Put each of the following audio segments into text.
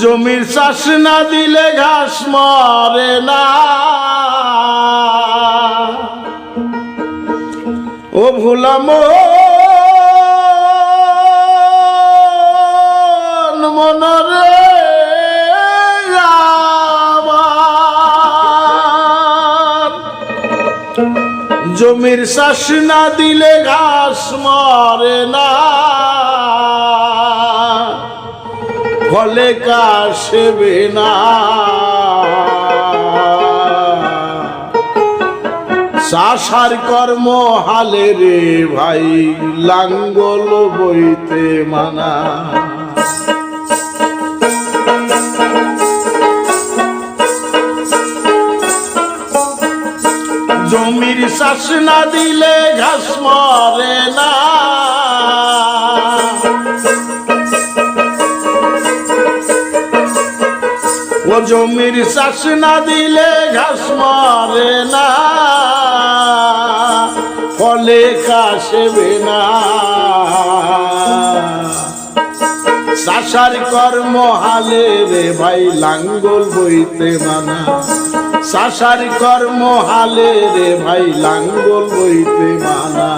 জমির চাষ না দিলে ঘাস মরে না। ও ভুলাম মনরে জমির চাষ না দিলে ঘাস মরে না। ফলে কাশবে না। চাষার কর্ম হালে রে ভাই, লাঙ্গল বইতে মানা। জমির চাষ না দিলে ঘাস মরে না। ও জমির চাষ না দিলে ঘাস মরে না। ফলে কাশবে না। চাষার কর্ম হালে রে ভাই, লাঙ্গল বইতে মানা। চাষার কর্ম হালে রে ভাই, লাঙ্গল বইতে মানা।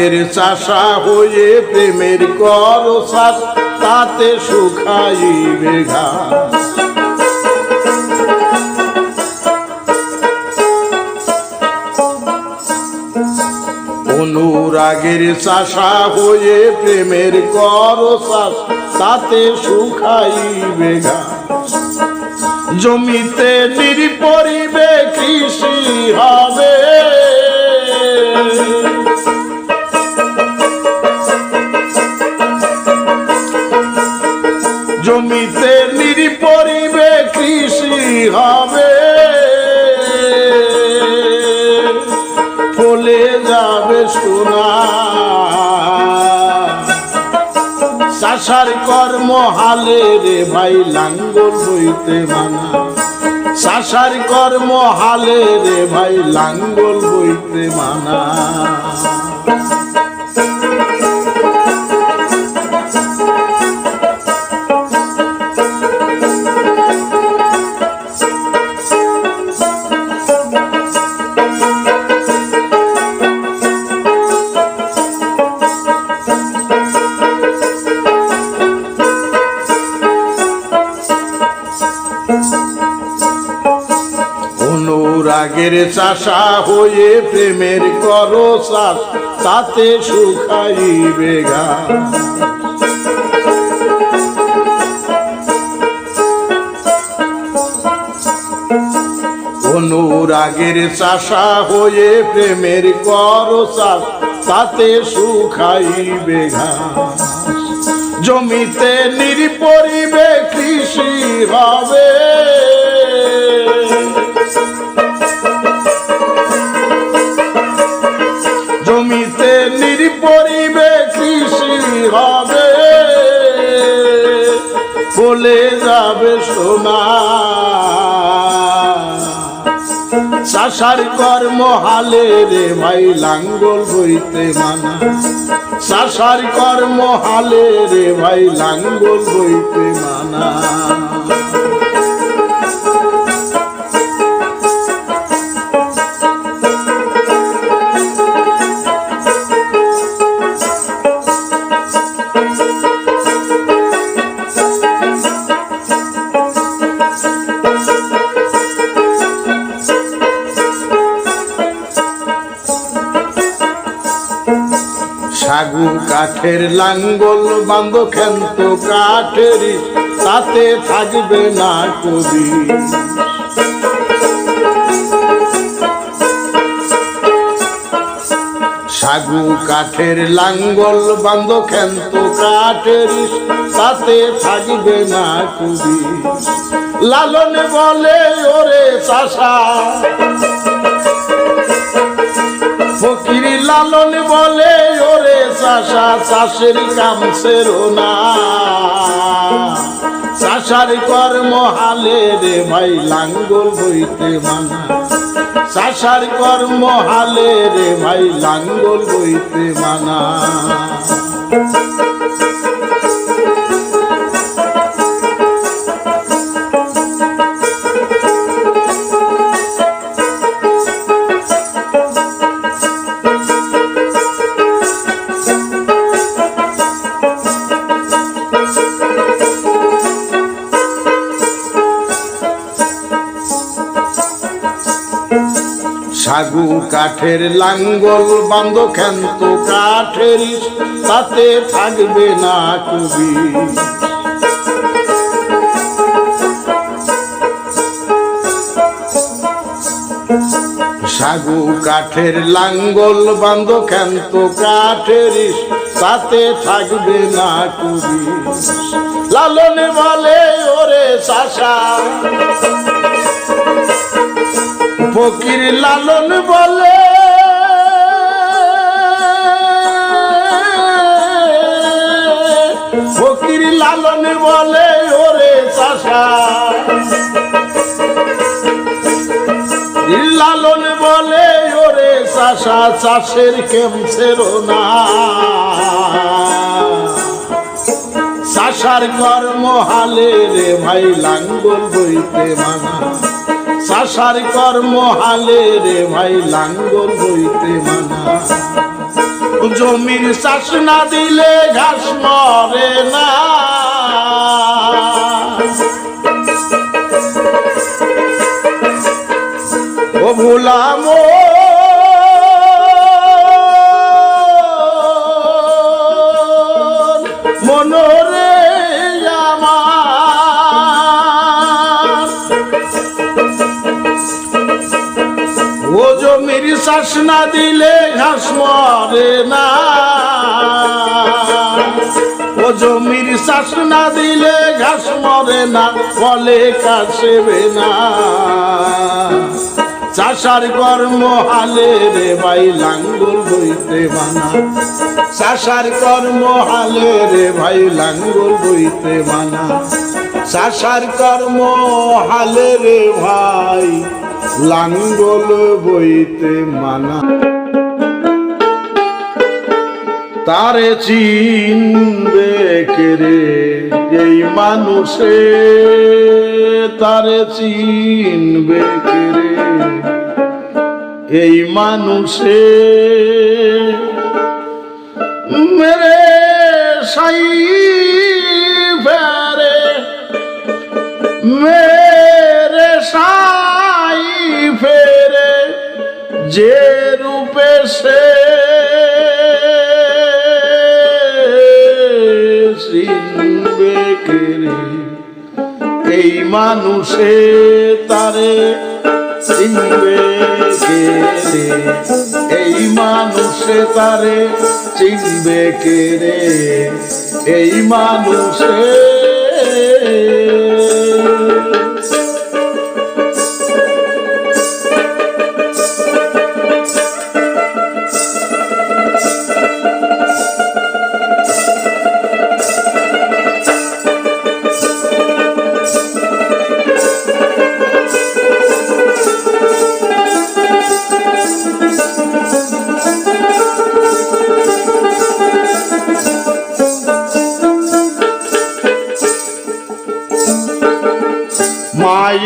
অনুরাগের চাষা হয়ে প্রেমের কর শ্বাস তাতে শুকাইবে ঘাস। অনুরাগের চাষা হয়ে প্রেমের কর শ্বাস তাতে শুকাইবে ঘাস। জমিতে নিরিপরিবে কৃষি হবে। জমিতে নিরিপরিবে কৃষি হবে। ফলে যাবে সোনা। চাষার কর্ম হালে রে ভাই, লাঙ্গল বইতে মানা। চাষার কর্ম হালে রে ভাই, লাঙ্গল বইতে মানা। অনুরাগের চাষা হয়ে প্রেমের করো চাষ তাতে শুকাইবে গা। অনুরাগের চাষা হয়ে প্রেমের করো চাষ তাতে শুকাইবে ঘাস জমিতে নিরিপরিবে কৃষি হবে। ফলে যাবে সোনা। চাষার কর্ম হালে রে ভাই, লাঙ্গল বইতে মানা। চাষার কর্ম হালে রে ভাই, লাঙ্গল বইতে মানা। কাঠের লাঙ্গল বান্ধ খেন্ত কাঠের তাতে থাকবে না কবি। সাগু কাঠের লাঙ্গল বান্ধ খেন্ত কাঠের তাতে থাকবে না কবি। লালন বলে ওরে চাষা। ফকির লালন বলে চাষা চাষের কাম না। চাষার কর্ম হালে রে ভাই, লাঙ্গল বইতে মানা। চাষার কর্ম হালে রে ভাই, লাঙ্গল বইতে মানা। সাগু কাঠের লাঙ্গল বান্ধ ক্ষান্ত কাঠের তাতে থাকবে না কবি। সাগু কাঠের লাঙ্গল বান্ধ ক্ষান্ত কাঠের তাতে থাকবে না কবি। লালন বলে ওরে চাষা। ফকির লালন বলে। ফকির লালন বলে, ওরে চাষা। লালন বলে, ওরে চাষা, চাষের কেমছের না। চাষার কর্ম হালে রে ভাই লাঙ্গল বইতে মানা। চাষার কর্ম হালে রে ভাই, লাঙ্গল বইতে মানা। জমির চাষ না দিলে ঘাস মরে না। ও মরে না। ও জমির শ্বাস না দিলে ঘাস মরে না ফলে কাশবে না। চাষার কর্ম হালে রে ভাই, লাঙ্গল বইতে মানা চাষার কর্ম হালে রে ভাই, লাঙ্গল বইতে মানা চাষার কর্ম হালে রে ভাই, লাঙ্গল বইতে মানা। তারে চিনবে কে রে? এই মানুষে তারে চিনবে কে রে? এই মানুষে মেরে সাই ফেরে, মেরে সাই ফেরে, যে রূপে সে চিনবে কেরে এই মানুষে তারে চিনবে কেরে এই মানুষে তারে চিনবে কেরে এই মানুষে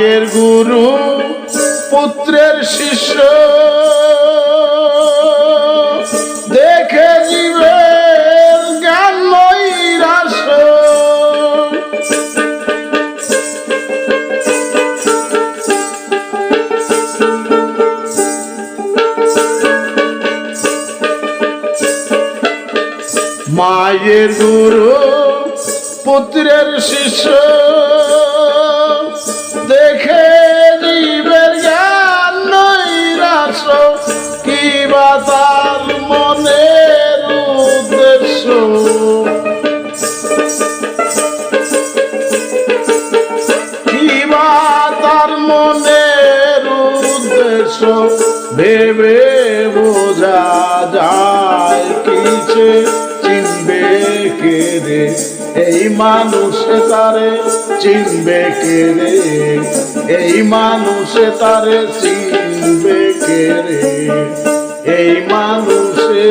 মায়ের গুরু পুত্রের শিষ্য। দেখে জীবের জ্ঞান নৈরাশ মায়ের গুরু পুত্রের শিষ্য। মানুষে তারে চিনবে কে রে? এই মানুষে তারে চিনবে কে রে? এই মানুষে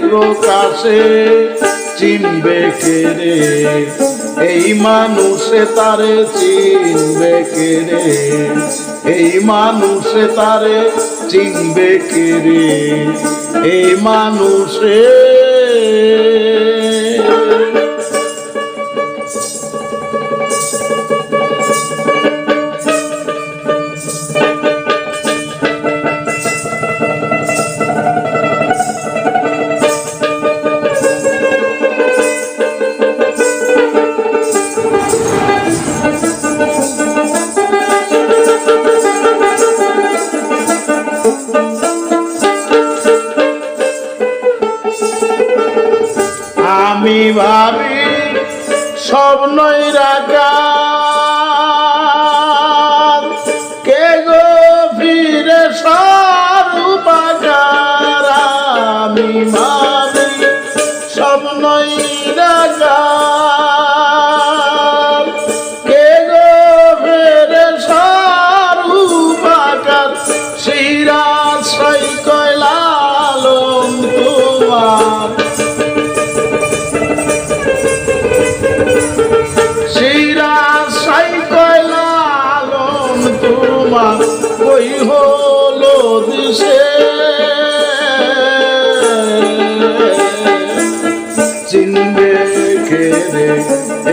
প্রকাশে চিনবে কে রে? এই মানুষে তারে চিনবে কে রে? এই মানুষে তারে চিনবে কে রে? এই মানুষে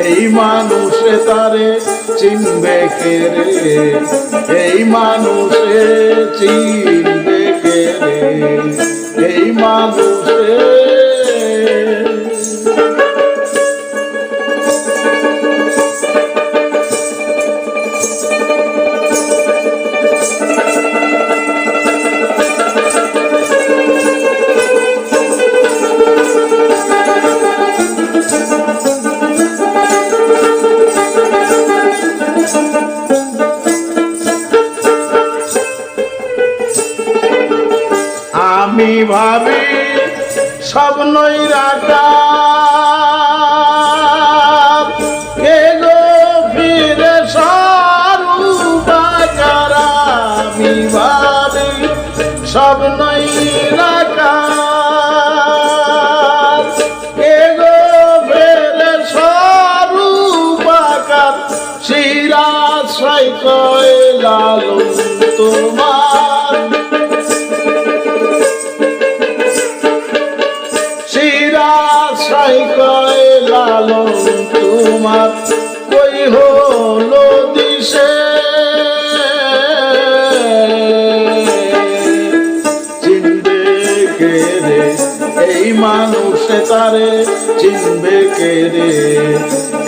এই মানুষে তারে চিনবে কে রে? এই মানুষে চিনবে কে রে? এই মানুষে স্বপ্নই রাখা কে গো ফিরে সরূপাকার শিরাশ্রয় কয়লালো তোমার। মানুষে তারে চিনবে কে রে?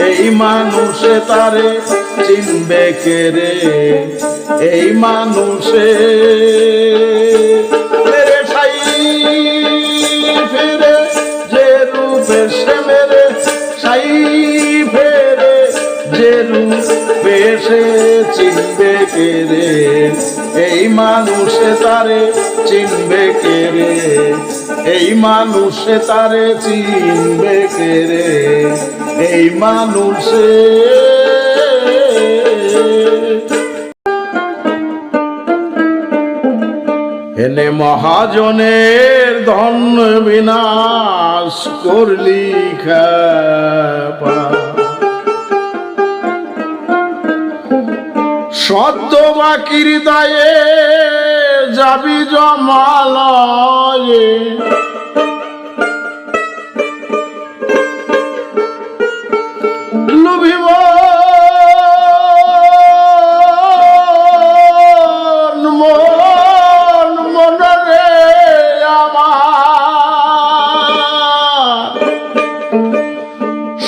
এই মানুষে তারে চিনবে কে রে? এই মানুষে ফিরে যে রূপে সে মেরে সাই ফেরে যে রূপে সে চিনবে কে রে? এই মানুষে তারে চিনবে কে রে? এই মানুষে তারে চিনবে কে রে? এই মানুষে। এনে মহাজনের ধন বিনাশ করলি খেপা সদ্য বাকির দায়ে যাবি জমালয়ে। লুভিব।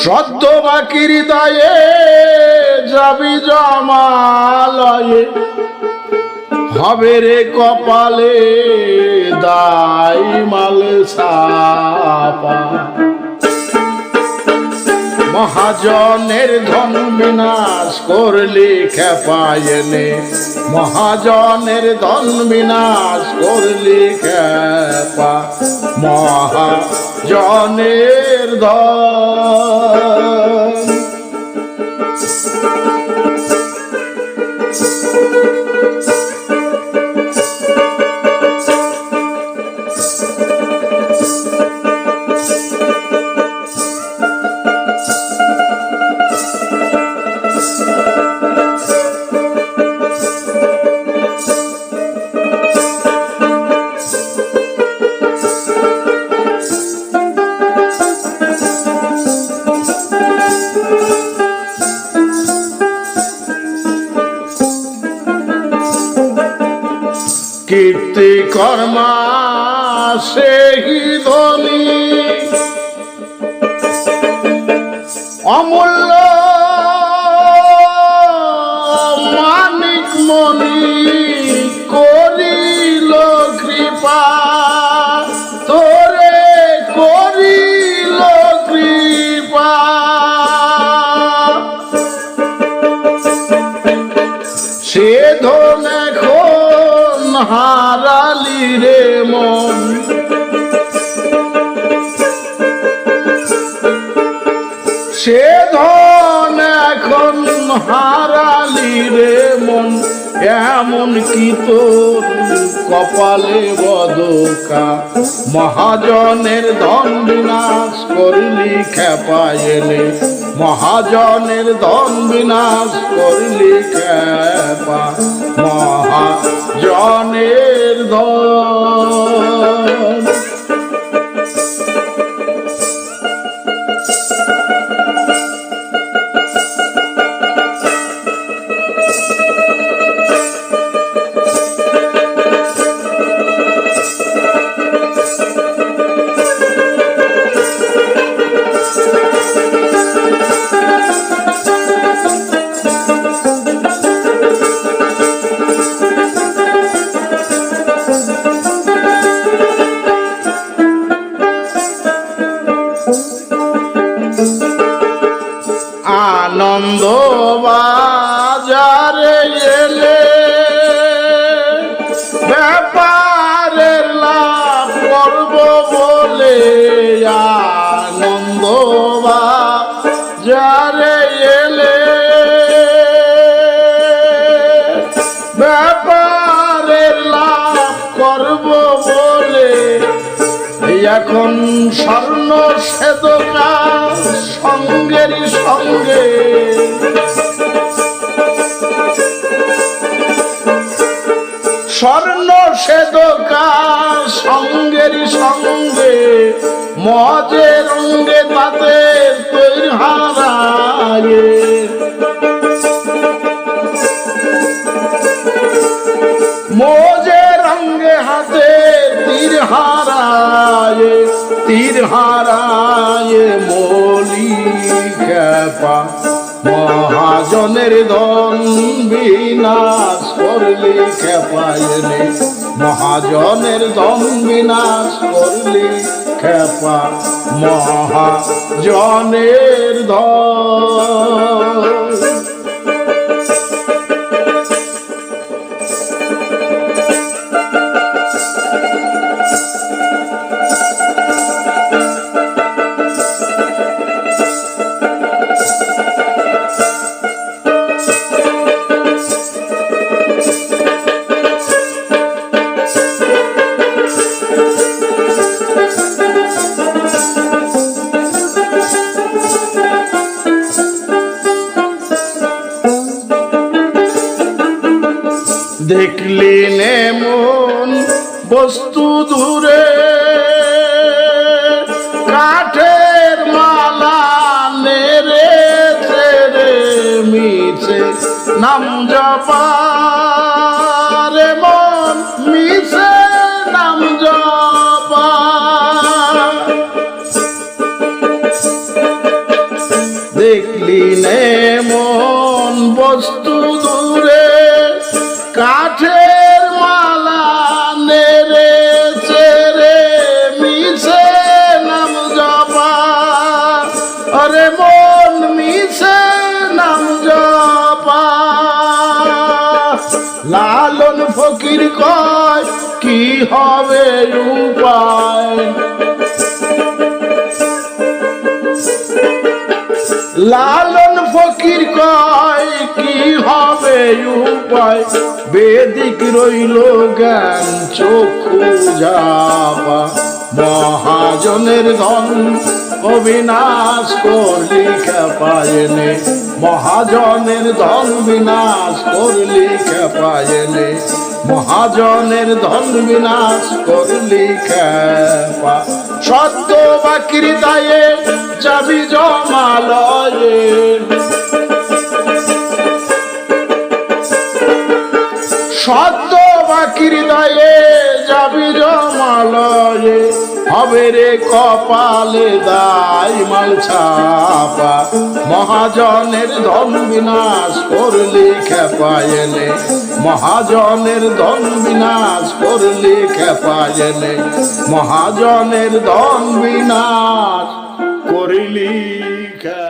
সদ্য বাকির দায়ে যাবি জমালয়ে। হবে রে কপালে দাই মাল সাপা। মহাজনের ধন বিনাশ করলি খেপায়নে মহাজনের ধন বিনাশ করলি খেপা। মহাজনের ধন কর্মা সেই রে মন। সে ধন এখন হারালি রে মন। এমন কি তোর কপালে বদকা? মহাজনের ধন বিনাশ করলি খেপায়েলে মহাজনের ধন বিনাশ করলি খেপা। মহাজনের ধন স্বর্ণ সেদকা সঙ্গেরই সঙ্গে মজে রঙ্গে তাদের তৈরি হারায়। মোজে রঙ্গে হাতে তীর হারায় তীর হারায় মলি খেপা। মহাজনের ধন বিনাশ করলি খেপায়নি মহাজনের ধন বিনাশ করলি খেপা মহাজনের ধন বস্তু দূরে কাঠের মালা নেড়ে ছেড়ে মিছে, নাম জপা রে মন মিছে, নাম জপা। দেখলি নে মন লালন ফকির কয়, কি হবে উপায়? বেদিক রইল জ্ঞান, চক্ষু যাবা। মহাজনের ধন অবিনাশ করলি খেপায়নে। মহাজনের ধন বিনাশ করলি খেপায়নে। মহাজনের ধন বিনাশ করলি খেপা। সত্য বাকি দায়ে যাবি জমালয়ে। সত্য বাকি দায়ে যাবি জমালয়ে। হবে রে কপালে দায় মাল ছাপা। মহাজনের ধন বিনাশ করলি খেপায়েলে মহাজনের ধন বিনাশ করলি খেপায়েলে মহাজনের ধন বিনাশ করলি খে